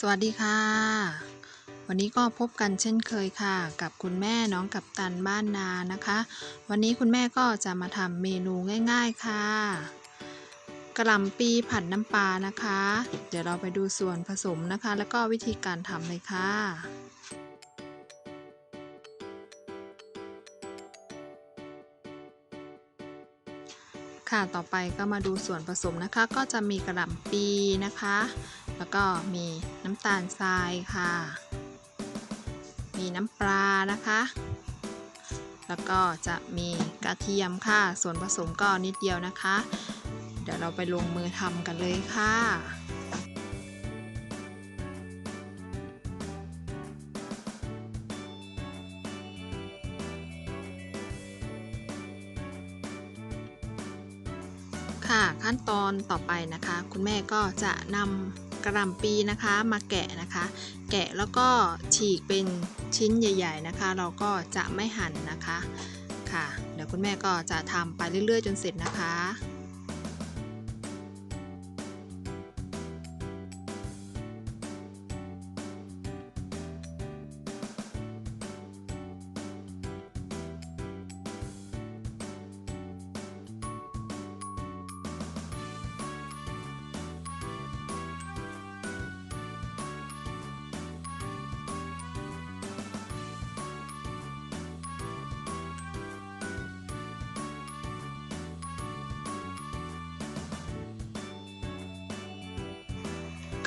สวัสดีค่ะ วันนี้ก็พบกันเช่นเคยค่ะ กับคุณแม่น้องกับตันบ้านนานะคะ วันนี้คุณแม่ก็จะมาทำเมนูง่ายๆค่ะกระหล่ำปีผัดน้ำปลานะคะ เดี๋ยวเราไปดูส่วนผสมนะคะ แล้วก็วิธีการทำเลยค่ะค่ะ ต่อไปก็มาดูส่วนผสมนะคะ ก็จะมีกระหล่ำปีนะคะ แล้วก็มีน้ำตาลทรายค่ะ มีน้ำปลานะคะ แล้วก็จะมีกระเทียมค่ะ ส่วนผสมก็นิดเดียวนะคะ เดี๋ยวเราไปลงมือทำกันเลยค่ะค่ะขั้นตอนต่อไปนะคะ คุณแม่ก็จะนำ กระหล่ำปีนะคะมาแกะนะคะ แกะแล้วก็ฉีกเป็นชิ้นใหญ่ ๆนะคะ เราก็จะไม่หั่นนะคะค่ะ เดี๋ยวคุณแม่ก็จะทำไปเรื่อยๆ จนเสร็จนะคะ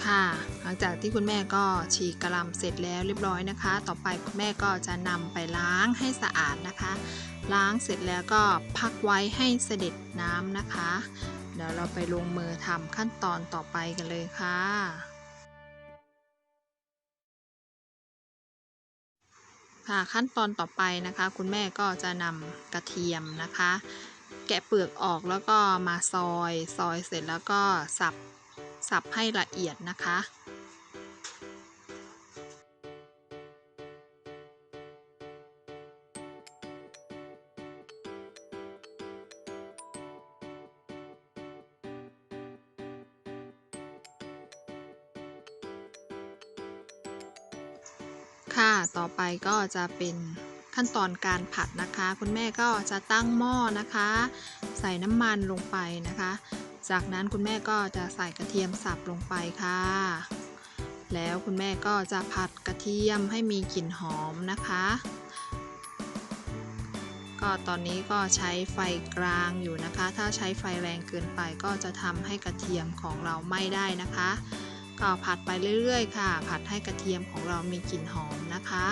ค่ะ หลังจากที่คุณแม่ก็ฉีกกระลำเสร็จแล้วเรียบร้อยนะคะ ต่อไปคุณแม่ก็จะนำไปล้างให้สะอาดนะคะ ล้างเสร็จแล้วก็พักไว้ให้เสด็จน้ำนะคะ เดี๋ยวเราไปลงมือทำขั้นตอนต่อไปกันเลยค่ะ ค่ะขั้นตอนต่อไปนะคะ คุณแม่ก็จะนำกระเทียมนะคะ แกะเปลือกออกแล้วก็มาซอย ซอยเสร็จแล้วก็สับ สับให้ละเอียดนะคะ ค่ะต่อไปก็จะเป็นขั้นตอนการผัดนะคะ คุณแม่ก็จะตั้งหม้อนะคะ ใส่น้ำมันลงไปนะคะ จากนั้นคุณแม่ก็จะใส่กระเทียมสับลงไปค่ะ แล้วคุณแม่ก็จะผัดกระเทียมให้มีกลิ่นหอมนะคะ ก็ตอนนี้ก็ใช้ไฟกลางอยู่นะคะ ถ้าใช้ไฟแรงเกินไปก็จะทำให้กระเทียมของเราไหม้ได้นะคะ ก็ผัดไปเรื่อยๆ ค่ะ ผัดให้กระเทียมของเรามีกลิ่นหอมนะคะ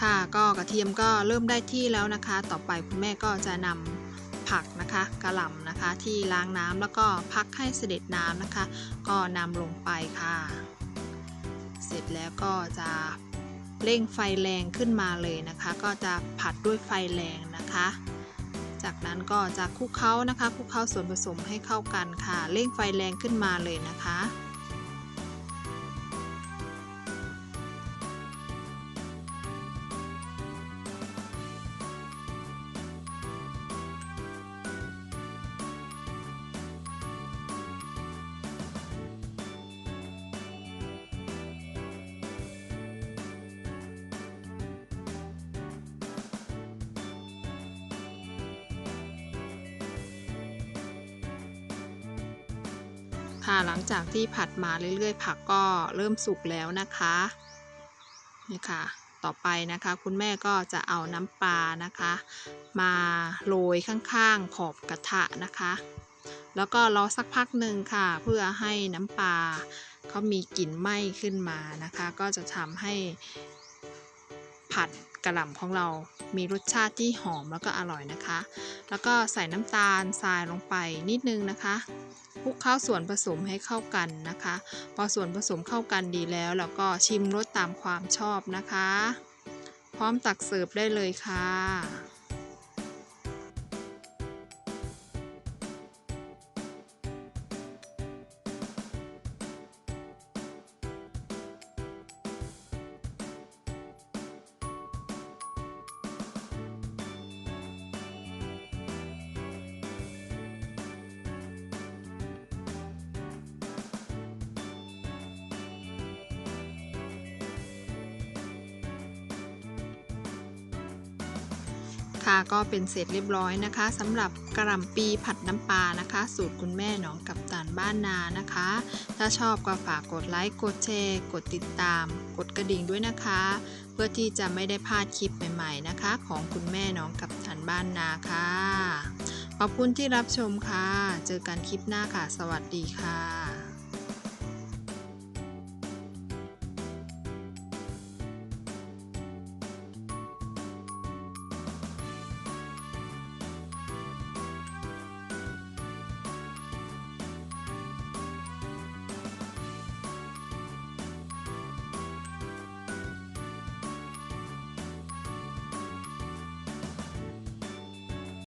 ค่ะก็กระเทียมก็เริ่มได้ที่แล้วนะคะ ต่อไปคุณแม่ก็จะนำผักนะคะกระหล่ำนะคะที่ล้างน้ำแล้วก็พักให้เสด็จน้ำนะคะ ก็นำลงไปค่ะ เสร็จแล้วก็จะเร่งไฟแรงขึ้นมาเลยนะคะ ก็จะผัดด้วยไฟแรงนะคะ จากนั้นก็จะคลุกเคล้านะคะคลุกเคล้าส่วนผสมให้เข้ากันค่ะ เร่งไฟแรงขึ้นมาเลยนะคะ ค่ะหลังจากที่ผัดมาเรื่อยๆ ผักก็เริ่มสุกแล้วนะคะนี่ค่ะต่อไปนะคะ คุณแม่ก็จะเอาน้ำปลานะคะ มาโรยข้างๆขอบกระทะนะคะ แล้วก็รอสักพักหนึ่งค่ะ เพื่อให้น้ำปลาเขามีกลิ่นไหม้ขึ้นมานะคะ ก็จะทำให้ผัด กระหล่ำของเรามีรสชาติที่หอมแล้วก็อร่อยนะคะ แล้วก็ใส่น้ำตาลทรายลงไปนิดนึงนะคะคลุกเคล้าส่วนผสมให้เข้ากันนะคะ พอส่วนผสมเข้ากันดีแล้วเราก็ชิมรสตามความชอบนะคะ พร้อมตักเสิร์ฟได้เลยค่ะ ค่ะก็เป็นเสร็จเรียบร้อยนะคะสำหรับกระหล่ำปีผัดน้ำปลานะคะ สูตรคุณแม่หนองกับตานบ้านนานะคะ ถ้าชอบก็ฝากกดไลค์กดแชร์กดติดตาม กดกระดิ่งด้วยนะคะ เพื่อที่จะไม่ได้พลาดคลิปใหม่ๆนะคะ ของคุณแม่หนองกับตันบ้านนาค่ะขอบคุณที่รับชมค่ะ เจอกันคลิปหน้าค่ะ สวัสดีค่ะ